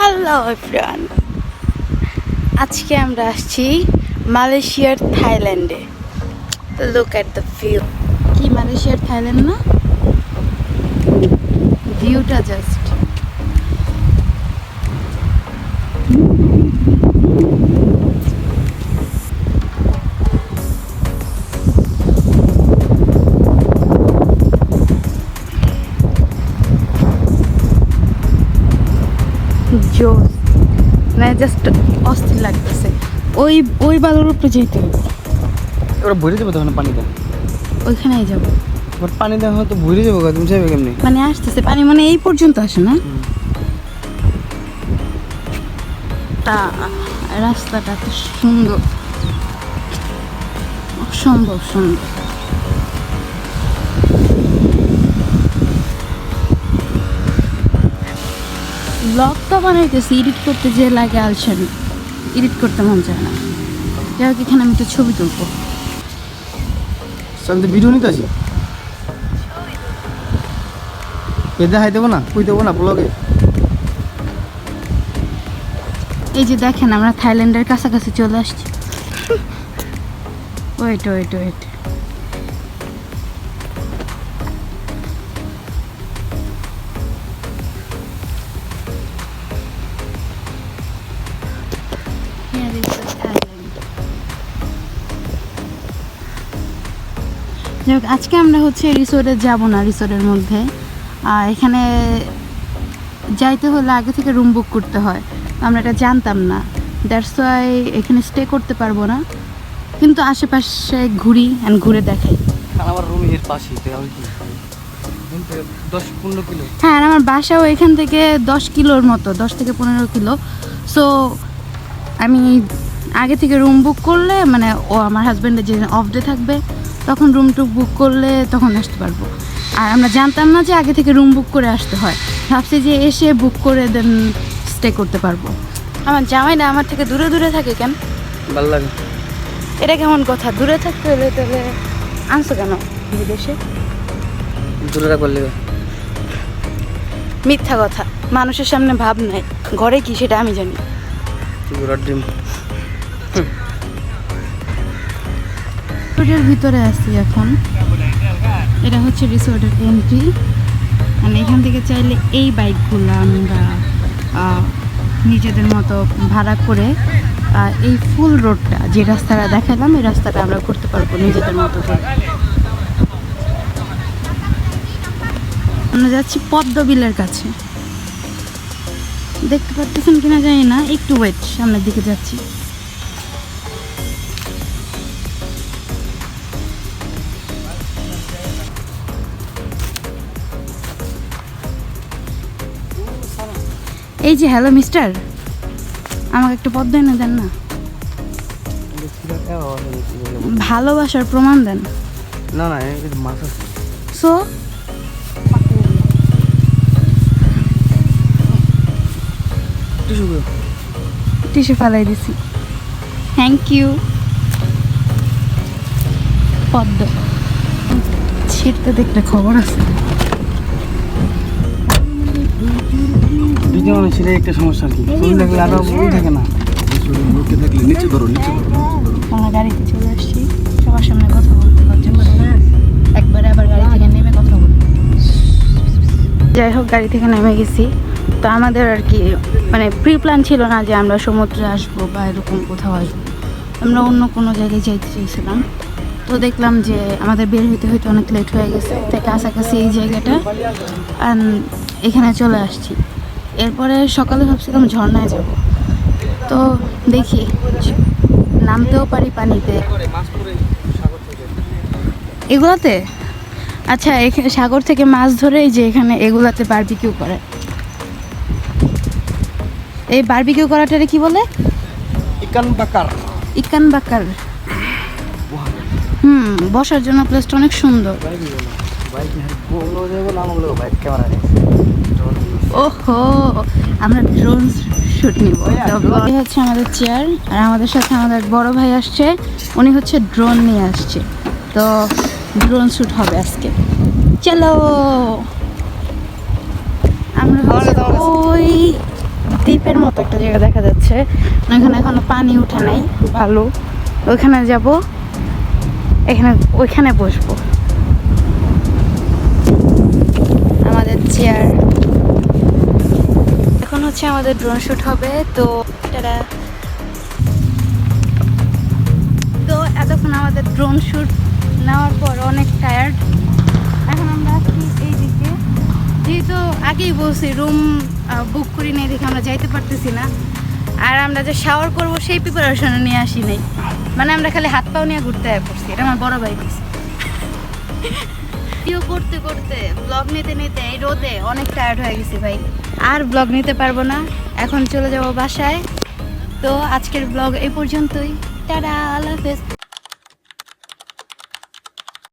Hello everyone আজকে আমরা আসছি মালয়েশিয়ার থাইল্যান্ডে। লুক অ্যাট দ্য ভিউ কি মালয়েশিয়ার থাইল্যান্ড না? ভিউটা জাস্ট জোস মানে জাস্ট অস্থির লাগতেছে। ওই ওই বালুর উপরে যেতে ওরা ভরে যাবে তখন পানিটা? ওইখানেই যাব। বাট পানিটা হয়তো ভরে যাব তুমি যাবে কেমনি? মানে আসতেছে পানি মানে এই পর্যন্ত আসে না? তা রাস্তাটা তো সুন্দর। অসম্ভব সুন্দর। ব্লগ তো বানাইতেছি এডিট করতে যে লাগে আলসেন এডিট করতে মন চায় না। যাই হোক এখানে আমি তো ছবি তুলবো। ভিডিও নিতে আসি? এ দেখাই দেবো না কই দেবো না ব্লগে এই যে দেখেন আমরা থাইল্যান্ডের কাছাকাছি চলে আসছি। ওয়েট ওয়েট ওয়েট যাই হোক, আজকে আমরা হচ্ছে রিসোর্টে যাব না রিসোর্টের মধ্যে। আর এখানে যাইতে হলে আগে থেকে রুম বুক করতে হয়। আমরা এটা জানতাম না। দ্যাটস ওয়াই এখানে স্টে করতে পারব না। কিন্তু আশেপাশে ঘুরি অ্যান্ড ঘুরে দেখাই। আমার রুম এর পাশে হ্যাঁ আমার বাসাও এখান থেকে দশ কিলোর মতো দশ থেকে পনেরো কিলো। সো আমি আগে থেকে রুম বুক করলে মানে ও আমার হাজব্যান্ডের যে অফ ডে থাকবে তখন রুম টুক বুক করলে তখন আসতে পারব। আর আমরা জানতাম না যে আগে থেকে রুম বুক করে আসতে হয়। ভাবছি যে এসে বুক করে দেন স্টে করতে পারব। আমার জামাই না আমার থেকে দূরে দূরে থাকে কেন? ভালো লাগে। এটা কেমন কথা? দূরে থাকতে হলে তাহলে আনছো কেন বিদেশে? দূরে মিথ্যা কথা। মানুষের সামনে ভাব নাই। ঘরে কি সেটা আমি জানি। রিসোর্টের ভিতরে আছি এখন। এটা হচ্ছে রিসোর্টের এন্ট্রি মানে এখান থেকে চাইলে এই বাইকগুলো আমরা নিজেদের মতো ভাড়া করে এই ফুল রোডটা যে রাস্তাটা দেখালাম, এই রাস্তাটা আমরা করতে পারব নিজেদের মতো করে। আমরা যাচ্ছি পদ্মবিলের কাছে। দেখতে পাচ্ছেন কিনা জানি না। একটু ওয়েট সামনের দিকে যাচ্ছি। এই যে হ্যালো মিস্টার আমাকে একটু পদ্ম এনে দেন না। ভালোবাসার প্রমাণ দেন। না না মাছ আছে সো টিসু টিসু ফালাই দিছি। থ্যাংক ইউ পদ্ম। ছিটতে দেখলে খবর আছে। মানুষ একটা সমস্যা আর কি? ফুল দেখলে আরও ফুল থাকে না? নিচে থাকলে নিচে ধরো নিচে ধরো। আমরা গাড়িতে চলে আসছি। সবার সামনে কথা বলতে লজ্জা করে একবারে আবার গাড়ি থেকে নেমে কথা বলতে যাই হোক গাড়ি থেকে নেমে গেছি। তো আমাদের আর কি মানে প্রি প্ল্যান ছিল না যে আমরা সমুদ্রে আসব বা এরকম কোথাও আসব। আমরা অন্য কোনো জায়গায় যাইতে চেয়েছিলাম তো দেখলাম যে আমাদের বের হইতে হইতে অনেক লেট হয়ে গেছে, তাই কাছাকাছি এই জায়গাটা এখানে চলে আসছি। এরপরে সকালে ভাবছিলাম ঝর্ণায় যাব। তো দেখি, নামতেও পারি পানিতে। এগুলাতে? আচ্ছা এখানে সাগর থেকে মাছ ধরে এই যে এখানে এগুলাতে বারবিকিউ করে। এই বারবিকিউ করাটারে কি বলে? ইকান বাকার ইকান বাকার হুম বসার জন্য প্লেসটা অনেক সুন্দর। ওহো আমরা ড্রোন শুট নিব। এই হচ্ছে আমাদের চেয়ার আর আমাদের সাথে আমাদের বড় ভাই আসছে। উনি হচ্ছে ড্রোন নিয়ে আসছে। তো ড্রোন শুট হবে আজকে। চলো। আমরা দ্বীপের মতো একটা জায়গা দেখা যাচ্ছে। ওইখানে এখনও পানি উঠে নাই। ভালো। ওইখানে যাব এখানে ওইখানে বসবো। আমাদের চেয়ার এখন হচ্ছে আমাদের ড্রোন শ্যুট হবে তো তো এতক্ষণ আমাদের ড্রোন শ্যুট নেওয়ার পর অনেক টায়ার্ড এখন আমরা আছি এই দিকে যেহেতু আগেই বলছি রুম বুক করি নাই দেখে আমরা যাইতে পারতেছি না। আর আমরা যে শাওয়ার করব সেই প্রিপারেশনে নিয়ে আসি নাই। মানে আমরা খালি হাত পাও নিয়ে ঘুরতে পড়ছি এটা আমার বড় ভাই দিছে। ভিডিও করতে করতে ব্লগ নিতে নিতে এই রোদে অনেক টায়ার্ড হয়ে গেছি ভাই। আর ব্লগ নিতে পারব না। এখন চলে যাব বাসায়। তো আজকের ব্লগ এই পর্যন্তই। টাটা, আল্লাহ হাফেজ।